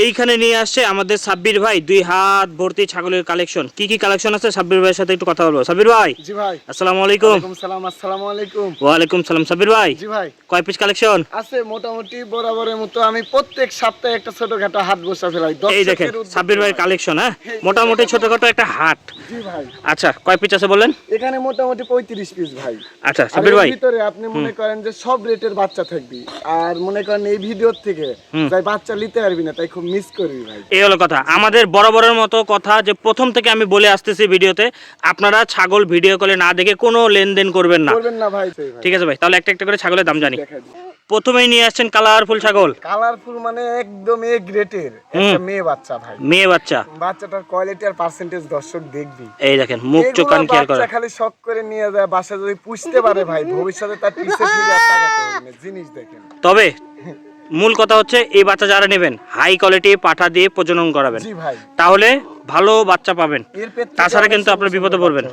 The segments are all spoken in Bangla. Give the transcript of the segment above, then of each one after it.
এইখানে নিয়ে আসছে আমাদের সাব্বির ভাই দুই হাত ভর্তি ছাগলের কালেকশন কি কি কালেকশন আছে? সাব্বির ভাইয়ের সাথে একটু কথা বলব। সাব্বির ভাই জি ভাই। আসসালামু আলাইকুম। সালাম আসসালামু আলাইকুম। ওয়ালাইকুম সালাম। সাব্বির ভাই জি ভাই। কয় পিস কালেকশন আছে মোটামুটি বরাবরের মতো। আমি প্রত্যেক সপ্তাহে একটা ছোটখাটো হাট বসা ফেলাই। এই দেখেন সাব্বির ভাইয়ের কালেকশন হ্যাঁ? মোটামুটি ছোটখাটো একটা হাট। জি ভাই। আচ্ছা কয় পিস আছে বলেন এখানে মোটামুটি পঁয়ত্রিশ পিস ভাই। আচ্ছা সাব্বির ভাই। ভিতরে আপনি মনে করেন যে সব রেটের বাচ্চা থাকবি। আর মনে করেন এই ভিডিওর থেকে। তাই বাচ্চা নিতে পারবি না তাই খুব মিস করবি ভাই। এই হলো কথা। আমাদের বরাবরের মতো কথা যে প্রথম থেকে আমি বলে আসতেছি ভিডিওতে আপনারা ছাগল ভিডিও কলে না দেখে কোনো লেনদেন করবেন না। করবেন না ভাই ঠিক আছে ভাই তাহলে একটা একটা করে ছাগলের দাম জানি। প্রথমেই নিয়ে আসছেন কালারফুল ছাগল। কালারফুল মানে একদম এ গ্রেটের একটা মেয়ে বাচ্চা ভাই। মেয়ে বাচ্চা। বাচ্চাটার কোয়ালিটি আর পার্সেন্টেজ দর্শক দেখবি। এই দেখেন মুখ চোখ কান খেয়াল করে। খালি শখ করে নিয়ে যায় বাসা যদি পুষতে পারে ভাই ভবিষ্যতে তার পিছে ফিরে। জিনিস দেখেন। তবে মূল কথা হচ্ছে এই বাচ্চা যারা নেবেন হাই কোয়ালিটি পাঠা দিয়ে প্রজনন করাবেন। তাহলে ভালো বাচ্চা পাবেন। তাছাড়া কিন্তু আপনার বিপদে পড়বেন।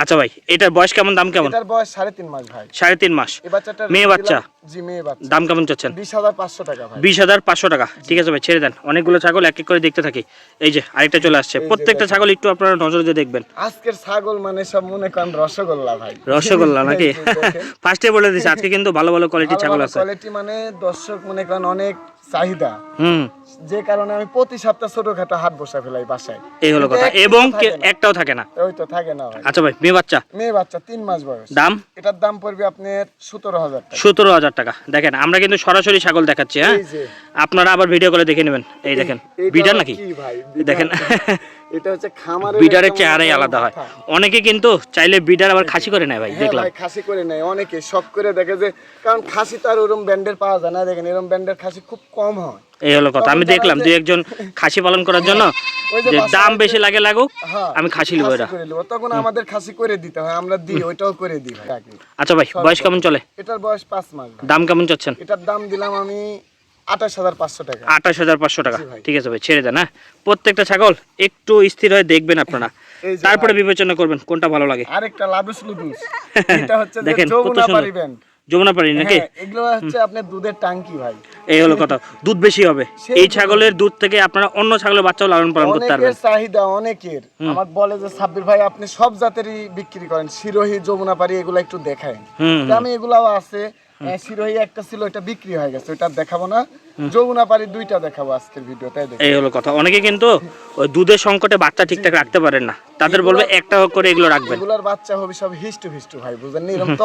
আচ্ছা ভাই এটার বয়স কেমন দাম কেমন? এটার বয়স সাড়ে তিন মাস ভাই। সাড়ে তিন মাস। মেয়ে বাচ্চা? জি মেয়ে বাচ্চা। দাম কেমন চাচ্ছেন? বিশ হাজার পাঁচশো টাকা বিশ হাজার পাঁচশো টাকা। ঠিক আছে ভাই ছেড়ে দেন। অনেকগুলো ছাগল এক এক করে দেখতে থাকি। এই যে আরেকটা চলে আসছে। প্রত্যেকটা ছাগল একটু আপনারা নজর দিয়ে দেখবেন। আজকের ছাগল মানে সব মনে করেন রসগোল্লা ভাই। রসগোল্লা নাকি। ফার্স্টে বলে দিছি আজকে কিন্তু ভালো ভালো কোয়ালিটির ছাগল আছে। কোয়ালিটি মানে দর্শক মনে করেন অনেক চাহিদা। হুম। যে কারণে আমি প্রতি সপ্তাহ ছোটখাটো হাট বসা ফেলাই বাসায়। এই হলো কথা। এবং। একটাও থাকে না। ওই তো থাকে না আচ্ছা ভাই মেয়ে বাচ্চা? মেয়ে বাচ্চা তিন মাস বয়স। দাম? এটার দাম পড়বে আপনার সতেরো হাজার সতেরো হাজার টাকা। দেখেন আমরা কিন্তু সরাসরি ছাগল দেখাচ্ছি হ্যাঁ? আপনারা আবার ভিডিও করে দেখে নেবেন। এই দেখেন বিটার নাকি? ভাই? দেখেন। এটা হচ্ছে বিডারের চেহারাই আলাদা হয়। অনেকে কিন্তু চাইলে বিডার আবার খাসি করে নেয় ভাই হ্যাঁ দেখলাম। ভাই খাসি করে নেয় অনেকে শখ করে দেখে যে কারণ খাসি তো আর ওরম ব্যান্ডের পাওয়া যায় না দেখেন এরম ব্যান্ডের খাসি খুব কম হয়। এই হলো কথা। আমি দেখলাম দুই একজন খাসি পালন করার জন্য যে দাম বেশি লাগে লাগুক হ্যাঁ আমি খাসি লিবো এটা। তখন আমাদের খাসি করে দিতে হয় আমরা দিই ওইটাও করে দিই আচ্ছা ভাই বয়স কেমন চলে? এটার বয়স পাঁচ মাস দাম কেমন চাচ্ছেন? এটার দাম দিলাম আমি আঠাশ হাজার পাঁচশো টাকা। আঠাশ হাজার পাঁচশো টাকা। ঠিক আছে ভাই ছেড়ে দেন হ্যাঁ? প্রত্যেকটা ছাগল একটু স্থির হয়ে দেখবেন আপনারা। তারপরে বিবেচনা করবেন কোনটা ভালো লাগে। আরেকটা লাদুস লুদুস এটা হচ্ছে দেখেন, কত যমুনা সুন্দর। পারি যমুনা পারি নাকি? হ্যাঁ, এগুলো হচ্ছে আপনার দুধের টাঙ্কি ভাই। এই হলো কথা। দুধ বেশি হবে। এই ছাগলের দুধ থেকে আপনারা অন্য ছাগলের বাচ্চাও লালন পালন করতে পারবেন। অনেকের চাহিদা অনেকের। আমার বলে যে সাব্বির ভাই আপনি সব জাতেরই বিক্রি করেন। শিরোহি যমুনা পারি এগুলো একটু দেখায় আমি এগুলাও আছে। একটা ছিল ওটা বিক্রি হয়ে গেছে ওটা দেখাবো না। যমুনা পারি দুইটা দেখাবো আজকের ভিডিওতে এই হলো কথা। অনেকে কিন্তু ওই দুধের সংকটে বাচ্চা ঠিকঠাক রাখতে পারেন না। তাদের বলবে একটা করে এগুলো রাখবেন। এগুলার বাচ্চা হবে সব হিষ্টু হিষ্টু ভাই বুঝেন নি? এরকম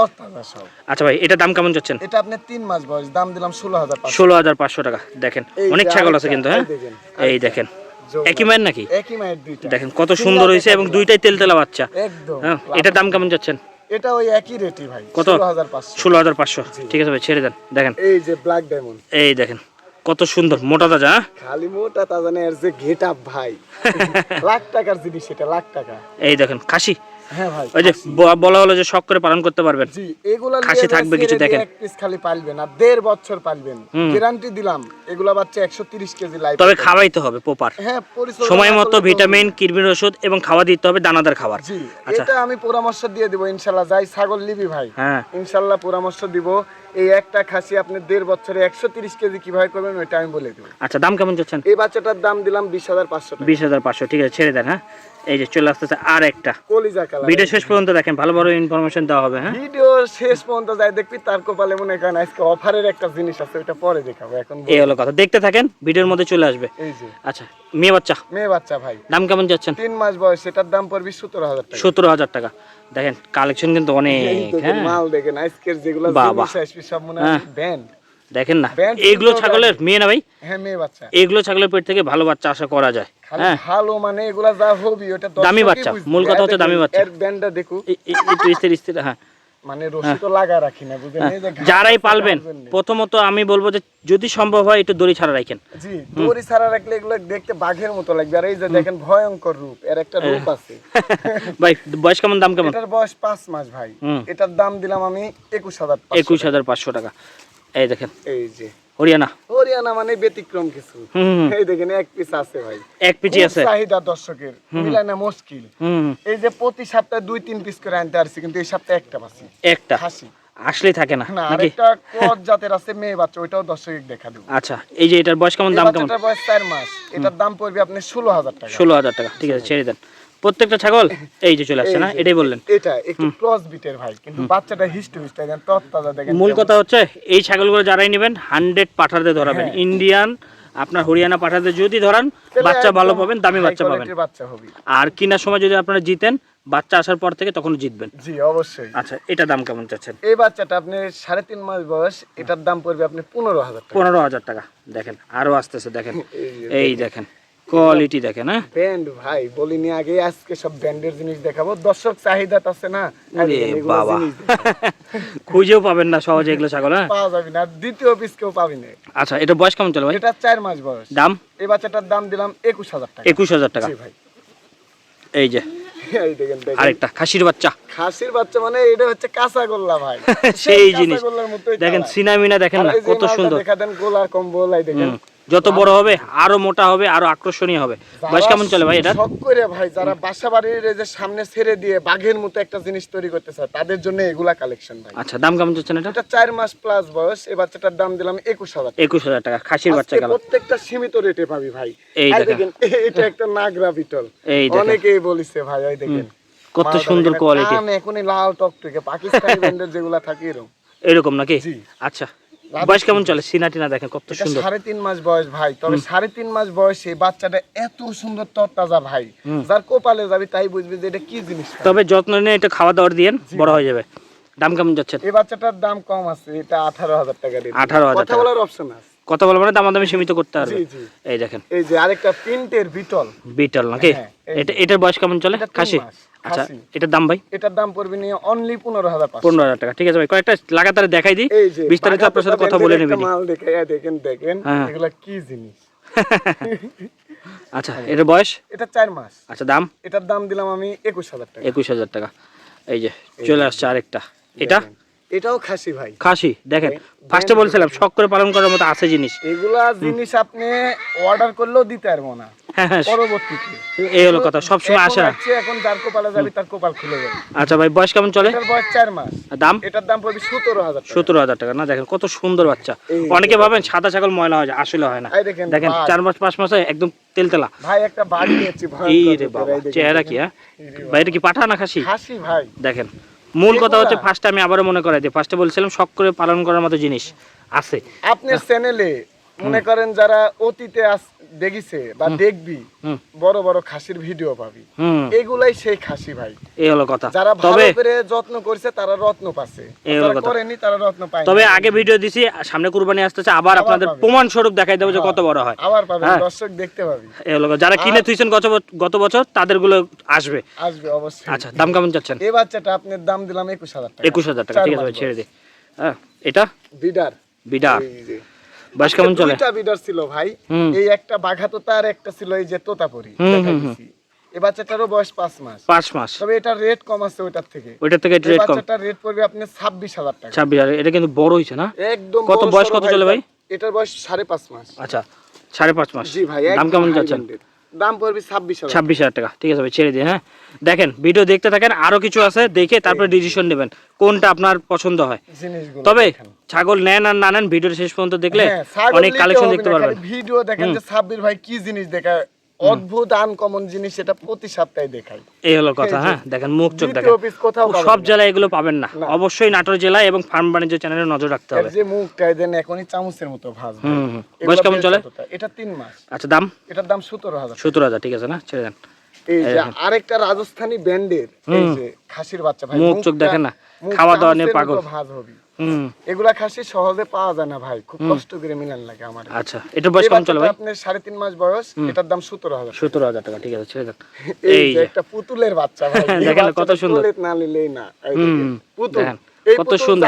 সব। আচ্ছা ভাই এটা দাম কেমন চাচ্ছেন এটা আপনি তিন মাস বয়স দাম দিলাম ষোলো হাজার পাঁচশো। ষোলো হাজার পাঁচশো টাকা। দেখেন অনেক ছাগল আছে কিন্তু হ্যাঁ? এই দেখেন। একই মায়ের নাকি? একই মায়ের দুইটা। দেখেন কত সুন্দর হয়েছে এবং দুইটাই তেল তেলা বাচ্চা। একদম। হ্যাঁ এটার দাম কেমন যাচ্ছেন? এটা ওই একই রেটই ভাই কত? ষোলো হাজার পাঁচশো। ষোলো হাজার পাঁচশো। ঠিক আছে ভাই ছেড়ে দেন দেখেন। এই যে ব্ল্যাক ডায়মন্ড এই দেখেন কত সুন্দর মোটা তাজা হ্যাঁ? খালি মোটা তাজা না এর যে গেট আপ ভাই। লাখ টাকার জিনিস এটা লাখ টাকা। এই দেখেন খাসি। হ্যাঁ ভাই ওই যে বলা হলো যে শখ করে পালন করতে পারবেন। জি এগুলা খাসি থাকবে কিছু দেখেন। এক পিস খালি পালবেন আর দেড় বছর পালবেন। গ্যারান্টি দিলাম এগুলা বাচ্চা একশো তিরিশ কেজি তবে খাওয়াইতে হবে প্রপার হ্যাঁ সময় মতো ভিটামিন কিরমির ওষুধ এবং খাওয়া দিতে হবে দানাদার খাবার। জি আচ্ছা। এটা আমি পরামর্শ দিয়ে দিব ইনশাল্লাহ। যাই ছাগল নিবি ভাই। হ্যাঁ। ইনশাল্লাহ পরামর্শ দিব। এই একটা খাসি আপনি দেড় বছরে একশো তিরিশ কেজি কীভাবে করবেন ওইটা আমি বলে দেবো। আচ্ছা দাম কেমন যাচ্ছেন? এই বাচ্চাটার দাম দিলাম বিশ হাজার পাঁচশো বিশ হাজার পাঁচশো ঠিক আছে ছেড়ে দেন হ্যাঁ? এই যে চলে আসতেছে আর একটা কলিজা কালার। ভিডিও শেষ পর্যন্ত দেখেন ভালো ভালো ইনফরমেশন দেওয়া হবে হ্যাঁ? ভিডিও শেষ পর্যন্ত যাই দেখবি তার কপালে মনে করেন আজকে অফারের একটা জিনিস আছে ওটা পরে দেখাবো এখন এই হলো কথা। দেখতে থাকেন ভিডিওর মধ্যে চলে আসবে। এই যে। আচ্ছা মেয়ে বাচ্চা? মেয়ে বাচ্চা ভাই। দাম কেমন যাচ্ছেন? তিন মাস বয়স এটার দাম পড়বে সতেরো হাজার সতেরো হাজার টাকা। দেখেন কালেকশন কিন্তু অনেক হ্যাঁ। মাল দেখেন আজকের যেগুলো সব মনে হ্যাঁ। ব্যান্ড। দেখেন না এগুলো ছাগলের মেয়ে না ভাই? হ্যাঁ মেয়ে বাচ্চা। এগুলো ছাগলের পেট থেকে ভালো বাচ্চা আশা করা যায় হ্যাঁ। ভালো মানে এগুলা যা হবি ওটা দামি বাচ্চা, মূল কথা হচ্ছে দামি বাচ্চা। এর ব্যান্ডটা দেখো একটু স্থির স্থির হ্যাঁ। মানে রশি তো লাগা রাখি না বুঝলেন? এই যারাই পালবেন প্রথমত আমি বলব যে যদি সম্ভব হয় একটু দড়ি ছাড়া রাখেন। জি দড়ি ছাড়া রাখলে এগুলো দেখতে বাঘের মতো লাগবে। আর এই যে দেখেন ভয়ঙ্কর রূপ এর একটা রূপ আছে। ভাই বয়স কেমন দাম কেমন? এটার বয়স পাঁচ মাস ভাই। এটার দাম দিলাম আমি একুশ হাজার একুশ হাজার পাঁচশো টাকা। এই দেখেন। এই যে। হরিয়ানা। হরিয়ানা মানে ব্যতিক্রম কিছু। এই দেখেন এক পিস আছে ভাই। এক পিচি আছে। চাহিদা দর্শকের। মুশকিল। এই যে প্রতি সপ্তাহে দুই তিন পিস করে আনতে পারছি কিন্তু এই সপ্তাহে একটা পাচ্ছি। একটা? খাসি। আসলেই থাকে না। আরেকটা জাতের আছে মেয়ে বাচ্চা ওইটাও দর্শক দেখা দেবো। আচ্ছা এই যে এটার বয়স কেমন দাম কেমন? বাচ্চাটার বয়স চার মাস। এটার দাম পড়বে আপনি ষোলো হাজার টাকা। ষোলো হাজার টাকা ঠিক আছে ছেড়ে দেন। প্রত্যেকটা ছাগল এই যে চলে আসছে না? এটাই বললেন। এটা একটু ক্রস বিটের ভাই কিন্তু বাচ্চাটা হিস্টু হিস্টু দেখেন তত্তাজা দেখেন মূল কথা হচ্ছে এই ছাগলগুলো যারাই নেবেন হান্ড্রেড পাঠাতে ধরাবেন। ইন্ডিয়ান আপনার হরিয়ানা পাঠাতে যদি ধরান বাচ্চা ভালো পাবেন দামি বাচ্চা পাবেন। আর কিনার সময় যদি আপনারা জিতেন বাচ্চা আসার পর থেকে তখন জিতবেন। জি অবশ্যই। আচ্ছা এটা দাম কেমন চাচ্ছেন? এই বাচ্চাটা আপনি সাড়ে তিন মাস বয়স এটার দাম পড়বে আপনি পনেরো হাজার টাকা। পনেরো হাজার টাকা দেখেন আরও আসতেছে দেখেন। এই দেখেন কোয়ালিটি দেখেন হ্যাঁ? ব্যান্ড ভাই বলিনি আগে আজকে সব ব্যান্ডের জিনিস দেখাবো। দর্শক চাহিদা আছে না আরে বাবা। খুঁজেও পাবেন না সহজে এগুলো ছাগল হ্যাঁ? পাওয়া যাবে না দ্বিতীয় পিস কেউ পাবি না। আচ্ছা এটা বয়স কেমন চলে ভাই? এটা চার মাস বয়স। দাম? এই বাচ্চাটার দাম দিলাম একুশ হাজার টাকা। একুশ হাজার টাকা। জি ভাই। এই যে। দেখেন দেখেন। আরেকটা খাসির বাচ্চা। খাসির বাচ্চা মানে এটা হচ্ছে কাঁচা গোল্লা ভাই। সেই জিনিস। দেখেন সিনামিনা দেখেন না কত সুন্দর। দেখা দেন গোলার কম্বল এই দেখেন। যত বড় হবে আরও মোটা হবে আরও আকর্ষণীয় হবে। বয়স কেমন চলে ভাই এটা শখ করে ভাই যারা বাসা বাড়ির যে সামনে ছেড়ে দিয়ে বাঘের মতো একটা জিনিস তৈরি করতে চায় তাদের জন্য এগুলা কালেকশন ভাই। আচ্ছা দাম কেমন চাচ্ছেন এটা? এটা চার মাস প্লাস বয়স এই বাচ্চাটার দাম দিলাম একুশ হাজার একুশ হাজার টাকা খাসির বাচ্চা গেল। প্রত্যেকটা সীমিত রেটে পাবি ভাই। এই দেখেন। এটা একটা নাগরা বিটল। এই দেখেন। অনেকেই বলিছে ভাই ওই দেখেন। কত সুন্দর কোয়ালিটি কান এখনই লাল টকটকে পাকিস্তানি ব্র্যান্ডের যেগুলা থাকে এরকম। এরকম নাকি? জি। আচ্ছা বয়স কেমন চলে? সিনা টিনা দেখেন কত সুন্দর। সাড়ে তিন মাস বয়স ভাই। তবে সাড়ে তিন মাস বয়সে বাচ্চাটা এত সুন্দর তরতাজা ভাই। যার কোপালে যাবি তাই বুঝবি যে এটা কি জিনিস তবে যত্ন নিয়ে এটা খাওয়া দিয়েন বড় হয়ে যাবে। দাম কেমন যাচ্ছে? এই বাচ্চাটার দাম কম আছে এটা আঠারো হাজার টাকা রেট 18,000 কথা বলার অপশন আছে। কত বল মানে দাম দামি সীমিত করতে পারবে জি এই দেখেন। এই যে আরেকটা প্রিন্টের বিটল। বিটল নাকি? হ্যাঁ, এটা এটার বয়স কেমন চলে? খাসি? আচ্ছা এটার দাম ভাই? এটার দাম পড়বে নিয়ে অনলি পনেরো হাজার পনেরো হাজার টাকা ঠিক আছে ভাই। কয়েকটা লাগাতার দেখাই দিই। বিস্তারিত আপনার সাথে কথা বলে নেবেন মাল দেখে দেখেন দেখেন হ্যাঁ। এগুলা কি জিনিস? আচ্ছা এটার বয়স? এটা চার মাস। আচ্ছা দাম? এটার দাম দিলাম আমি একুশ হাজার টাকা। একুশ হাজার টাকা। এই যে চলে আসছে আরেকটা। এটা? এটাও খাসি ভাই। খাসি দেখেন। ফার্স্টে বলছিলাম শখ করে পালন করার মতো আছে জিনিস। এগুলা জিনিস আপনি অর্ডার করলেও দিতে পারব না। পরবর্তীতে। এই হলো কথা সবসময় এখন যার কপালে যাবি তার কপাল খুলে যাবে। আচ্ছা ভাই বয়স কেমন চলে? এটার বয়স চার মাস। দাম? এটার দাম পড়বে সতেরো হাজার টাকা। না দেখেন কত সুন্দর বাচ্চা। অনেকে ভাবেন সাদা ছাগল ময়লা হয় আসলে হয় না। দেখেন দেখেন বাঘ। চার মাস পাঁচ মাসে একদম তেলতেলা। ভাই একটা বাড়ি নিয়েছি এই রে বাবা চেহারা কি হ্যাঁ? ভাই এটা কি পাঠা না খাসি? হাসি ভাই। দেখেন মূল কথা হচ্ছে ফার্স্টে আমি আবারও মনে করাই দিই ফার্স্টে বলছিলাম শখ করে পালন করার মতো জিনিস আছে। আপনার চ্যানেলে মনে করেন যারা অতীতে আস- দেখিছে বা দেখবি বড় বড় খাসির ভিডিও পাবি। এগুলাই সেই খাসি ভাই। এই হলো কথা। যারা ভালো করে যত্ন করছে তারা রত্ন পাচ্ছে। যারা করেনি তারা রত্ন পায় তবে আগে ভিডিও দিছি সামনে কুরবানি আসতেছে আবার আপনাদের প্রমাণ স্বরূপ দেখাই দেবো যে কত বড় হয়। আবার পাবে হ্যাঁ। দর্শক দেখতে পাবি। এই হলো যারা কিনে থুইছেন গত গত বছর তাদেরগুলো আসবে। আসবে অবশ্যই। আচ্ছা দাম কেমন চাচ্ছেন? এই বাচ্চাটা আপনার দাম দিলাম একুশ হাজার টাকা। একুশ হাজার টাকা ঠিক আছে ভাই ছেড়ে। দিই হ্যাঁ এটা? বিডার। বিডার। বয়স কেমন চলে? দুইটা বিডার ছিল ভাই। এই একটা বাঘা একটা ছিল এই যে তোতাপুরি। এই বাচ্চাটারও বয়স পাঁচ মাস। পাঁচ মাস। তবে এটার রেট কম আছে ওইটার থেকে। ওইটার থেকে রেট কম। বাচ্চাটার রেট পড়বে আপনি ছাব্বিশ হাজার টাকা। ছাব্বিশ হাজার। এটা কিন্তু বড় না? একদম কত বয়স কত চলে ভাই? এটার বয়স সাড়ে পাঁচ মাস। আচ্ছা সাড়ে পাঁচ মাস। জি ভাই দাম কেমন যাচ্ছে। দাম পড়বে ছাব্বিশ হাজার। ছাব্বিশ হাজার টাকা। ঠিক আছে ভাই ছেড়ে দিয়ে হ্যাঁ? দেখেন ভিডিও দেখতে থাকেন আরও কিছু আছে দেখে তারপরে ডিসিশন নেবেন কোনটা আপনার পছন্দ হয়। তবে ছাগল নেন আর না নেন ভিডিওর শেষ পর্যন্ত দেখলে হ্যাঁ, অনেক কালেকশন দেখতে পারবেন। ভিডিও দেখেন যে সাব্বির ভাই কি জিনিস দেখায় অদ্ভুত আনকমন জিনিস এটা প্রতি সপ্তাহে দেখাই। এই হলো কথা হ্যাঁ দেখেন মুখ চোখ দেখেন। সব জেলায় এগুলো পাবেন না। অবশ্যই নাটোর জেলায় এবং ফার্ম বাণিজ্য চ্যানেলে নজর রাখতে হবে। যে দেন এখনই চামচের মতো ভাজ। বয়স কেমন চলে? এটা তিন মাস। আচ্ছা দাম? এটার দাম সতেরো হাজার। সত্তর হাজার ঠিক আছে না? ছেড়ে দেন। এই যে। আরেকটা রাজস্থানী ব্যান্ডের এই যে খাসির বাচ্চা ভাই মুখ চোখ দেখেন না, খাওয়া দাওয়া নিয়ে পাগল। ভাজ হবে। এগুলা খাসি সহজে পাওয়া যায় না ভাই খুব কষ্ট করে মিলান লাগে আমার। আচ্ছা এটার বয়স কেমন চলে ভাই? আপনার সাড়ে তিন মাস বয়স এটার দাম সতেরো হাজার সত্তর হাজার টাকা ঠিক আছে ছেড়ে দেন। এই যে একটা পুতুলের বাচ্চা ভাই দেখেন কত সুন্দর। কোলে না নিলেই না পুতুল। কত পুতুল সুন্দর।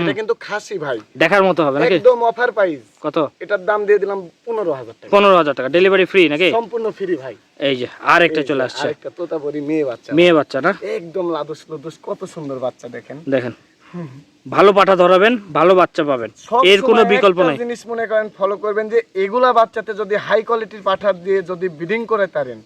এটা কিন্তু খাসি ভাই। দেখার মতো হবে নাকি? একদম অফার প্রাইস কত? এটার দাম দিয়ে দিলাম পনেরো হাজার টাকা। পনেরো হাজার টাকা ডেলিভারি ফ্রি নাকি? সম্পূর্ণ ফ্রি ভাই। এই যে আর একটা চলে আসছে। আরেকটা তোতাপুরি মেয়ে বাচ্চা। মেয়ে বাচ্চা না? একদম লাদুস লুদুস কত সুন্দর বাচ্চা দেখেন। দেখেন। ভালো পাঠা ধরাবেন ভালো বাচ্চা পাবেন। এর কোনো বিকল্প নাই। জিনিস মনে করেন ফলো করবেন যে এগুলা বাচ্চাতে যদি হাই কোয়ালিটির পাঠার দিয়ে যদি ব্রিডিং করে তারেন।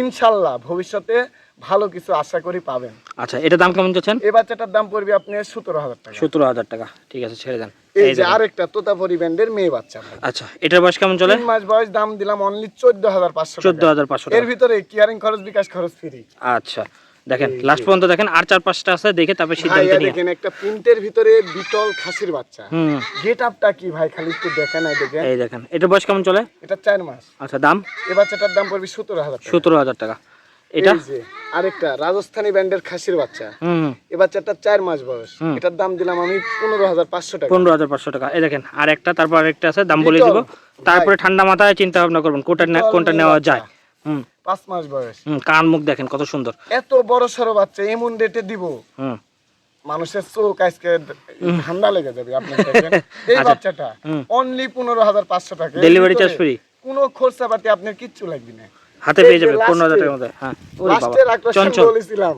ইনশাল্লাহ ভবিষ্যতে ভালো কিছু আশা করি পাবেন। আচ্ছা এটা দাম কেমন চাচ্ছেন? এই বাচ্চাটার দাম পড়বে আপনি সতেরো হাজার টাকা। সতেরো হাজার টাকা। ঠিক আছে ছেড়ে দেন। এই যে। আরেকটা তোতাপুরি ব্যান্ডের মেয়ে বাচ্চা। আচ্ছা এটার বয়স কেমন চলে? তিন মাস বয়স দাম দিলাম অনলি চোদ্দ হাজার পাঁচশো চোদ্দ হাজার পাঁচশো এর ভিতরে কেয়ারিং খরচ বিকাশ খরচ ফ্রি আচ্ছা দেখেন লাস্ট পর্যন্ত দেখেন আর চার পাঁচটা আছে দেখে তারপরে সিদ্ধান্ত নিয়ে। দেখেন একটা প্রিন্টের ভিতরে বিটল খাসির বাচ্চা। হুম। গেট আপটা কি ভাই খালি একটু দেখেন না দেখেন। এই দেখেন এটার বয়স কেমন চলে? এটা চার মাস। আচ্ছা দাম? এই বাচ্চাটার দাম পড়বে সতেরো হাজার টাকা। সতেরো হাজার টাকা। এটা? আরেকটা রাজস্থানী ব্যান্ডের খাসির বাচ্চা। হুম। এই বাচ্চাটা চার মাস বয়স। এটার দাম দিলাম আমি পনেরো হাজার পাঁচশো টাকা। পনেরো হাজার পাঁচশো টাকা। এই দেখেন আর একটা তারপর আরেকটা আছে দাম বলে দিব। তারপরে ঠান্ডা মাথায় চিন্তা ভাবনা করবেন কোনটা কোনটা নেওয়া যায়? পাঁচ মাস বয়স। কান মুখ দেখেন কত সুন্দর। এত বড় সড়ো বাচ্চা এমন রেটে দিব। মানুষের চোখ আজকে ঠান্ডা লেগে যাবে আপনি দেখেন। এই আচ্ছা। বাচ্চাটা অনলি পনেরো হাজার পাঁচশো টাকা। ভিতরে charge free? কোনো খরচা পাতি আপনার কিচ্ছু লাগবে না। হাতে পেয়ে যাবে পনেরো হাজার টাকার মধ্যে। হ্যাঁ। চঞ্চল। বলেছিলাম।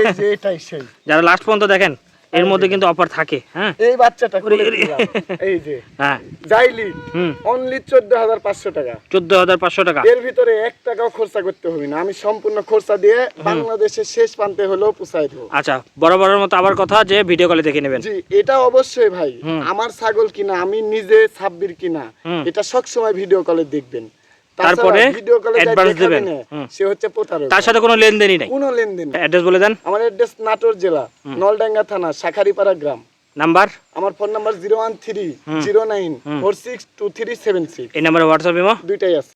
এই যে এটাই সেই। যারা লাস্ট পর্যন্ত দেখেন এর মধ্যে কিন্তু অফার থাকে হ্যাঁ। এই বাচ্চাটা। এই যে হ্যাঁ। হুম। অনলি চোদ্দ হাজার পাঁচশো টাকা। চোদ্দ হাজার পাঁচশো টাকা। এর ভিতরে এক টাকাও খরচা করতে হবে না। আমি সম্পূর্ণ খরচা দিয়ে বাংলাদেশের শেষ প্রান্তে হলেও পুষাই দেবো। আচ্ছা বরাবরের মতো আবার কথা যে ভিডিও কলে দেখে নেবেন। জি এটা অবশ্যই ভাই। আমার ছাগল কিনা আমি নিজে ছাব্বির কিনা এটা সব সময় ভিডিও কলে দেখবেন। তারপরে অ্যাডভান্স দেবেন। সে হচ্ছে প্রতারক। তার সাথে কোনো লেনদেনই নাই। কোনো লেনদেন অ্যাড্রেস বলে দেন। আমার অ্যাড্রেস নাটোর জেলা নলডাঙ্গা থানা শাখারিপাড়া গ্রাম। নাম্বার? আমার phone number zero one three zero nine four six two three seven six. এই নাম্বারে হোয়াটসঅ্যাপ ইমো? দুইটাই আছে।